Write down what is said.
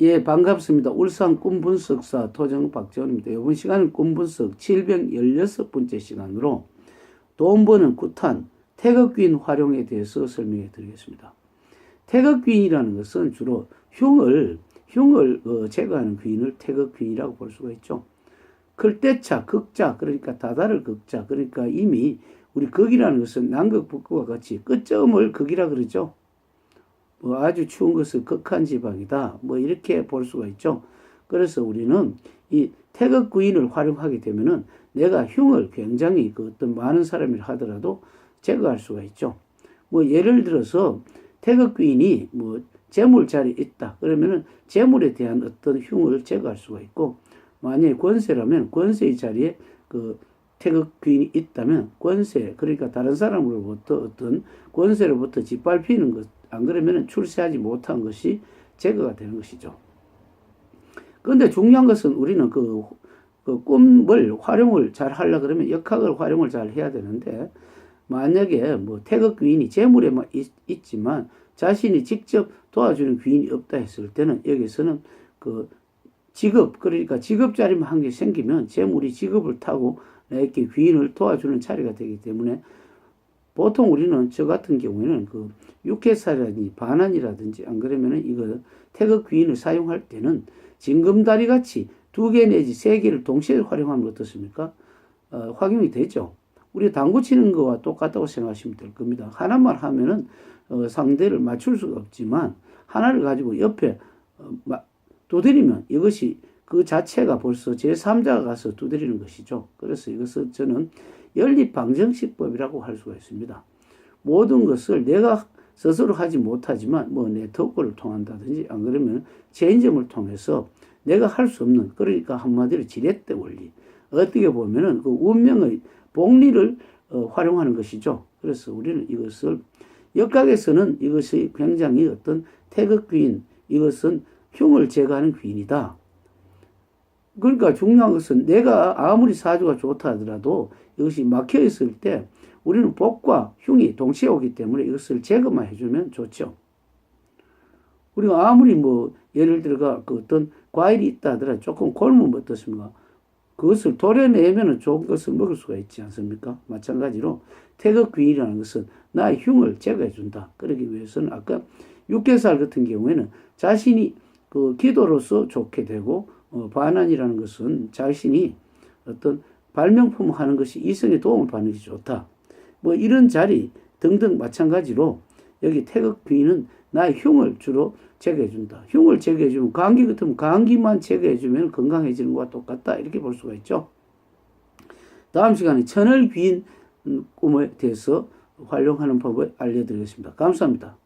예, 반갑습니다. 울산 꿈분석사 토정 박재원입니다. 이번 시간은 꿈분석 716번째 시간으로 돈 버는 구탄, 태극기인 활용에 대해서 설명해 드리겠습니다. 태극기인이라는 것은 주로 흉을, 흉을 어, 제거하는 귀인을 태극귀인이라고 볼 수가 있죠. 클때차, 극자, 그러니까 다다를 극자, 그러니까 이미 우리 극이라는 것은 남극, 북극과 같이 끝점을 극이라 그러죠. 뭐 아주 추운 것을 극한 지방이다. 뭐 이렇게 볼 수가 있죠. 그래서 우리는 이 태극 구인을 활용하게 되면은 내가 흉을 굉장히 그 어떤 많은 사람이 하더라도 제거할 수가 있죠. 뭐 예를 들어서 태극 구인이 뭐 재물 자리에 있다. 그러면은 재물에 대한 어떤 흉을 제거할 수가 있고 만약에 권세라면 권세의 자리에 그 태극 귀인이 있다면 권세 그러니까 다른 사람으로부터 어떤 권세로부터 짓밟히는 것 안 그러면 출세하지 못한 것이 제거가 되는 것이죠. 그런데 중요한 것은 우리는 그, 그 꿈을 활용을 잘 하려 그러면 역학을 활용을 잘 해야 되는데 만약에 뭐 태극 귀인이 재물에 만 있, 있지만 자신이 직접 도와주는 귀인이 없다 했을 때는 여기서는 그 직업 그러니까 직업 자리만 한 개 생기면 재물이 직업을 타고 이렇게 귀인을 도와주는 자리가 되기 때문에 보통 우리는 저 같은 경우에는 그 육회살이라든지 반환이라든지 안 그러면은 이거 태극 귀인을 사용할 때는 징금다리 같이 두 개 내지 세 개를 동시에 활용하면 어떻습니까? 어, 활용이 되죠. 우리 당구 치는 거와 똑같다고 생각하시면 될 겁니다. 하나만 하면은 어, 상대를 맞출 수가 없지만 하나를 가지고 옆에 어, 마, 두드리면 이것이 그 자체가 벌써 제3자가 가서 두드리는 것이죠. 그래서 이것은 저는 연립방정식법이라고 할 수가 있습니다. 모든 것을 내가 스스로 하지 못하지만 뭐 네트워크를 통한다든지 안 그러면 체인점을 통해서 내가 할 수 없는 그러니까 한마디로 지렛대 원리 어떻게 보면은 그 운명의 복리를 어, 활용하는 것이죠. 그래서 우리는 이것을 역학에서는 이것이 굉장히 어떤 태극 귀인 이것은 흉을 제거하는 귀인이다. 그러니까 중요한 것은 내가 아무리 사주가 좋다 하더라도 이것이 막혀 있을 때 우리는 복과 흉이 동시에 오기 때문에 이것을 제거만 해주면 좋죠. 우리가 아무리 뭐 예를 들어가 그 어떤 과일이 있다 하더라도 조금 골무면 어떻습니까? 그것을 도려내면 좋은 것을 먹을 수가 있지 않습니까? 마찬가지로 태극귀이라는 것은 나의 흉을 제거해 준다. 그러기 위해서는 아까 육개살 같은 경우에는 자신이 그 기도로서 좋게 되고 어, 반환이라는 것은 자신이 어떤 발명품 하는 것이 이성에 도움을 받는 것이 좋다. 뭐 이런 자리 등등 마찬가지로 여기 태극 귀는 나의 흉을 주로 제거해 준다. 흉을 제거해 주면 감기 같으면 감기만 제거해 주면 건강해지는 것과 똑같다. 이렇게 볼 수가 있죠. 다음 시간에 천을 귀인 꿈에 대해서 활용하는 법을 알려드리겠습니다. 감사합니다.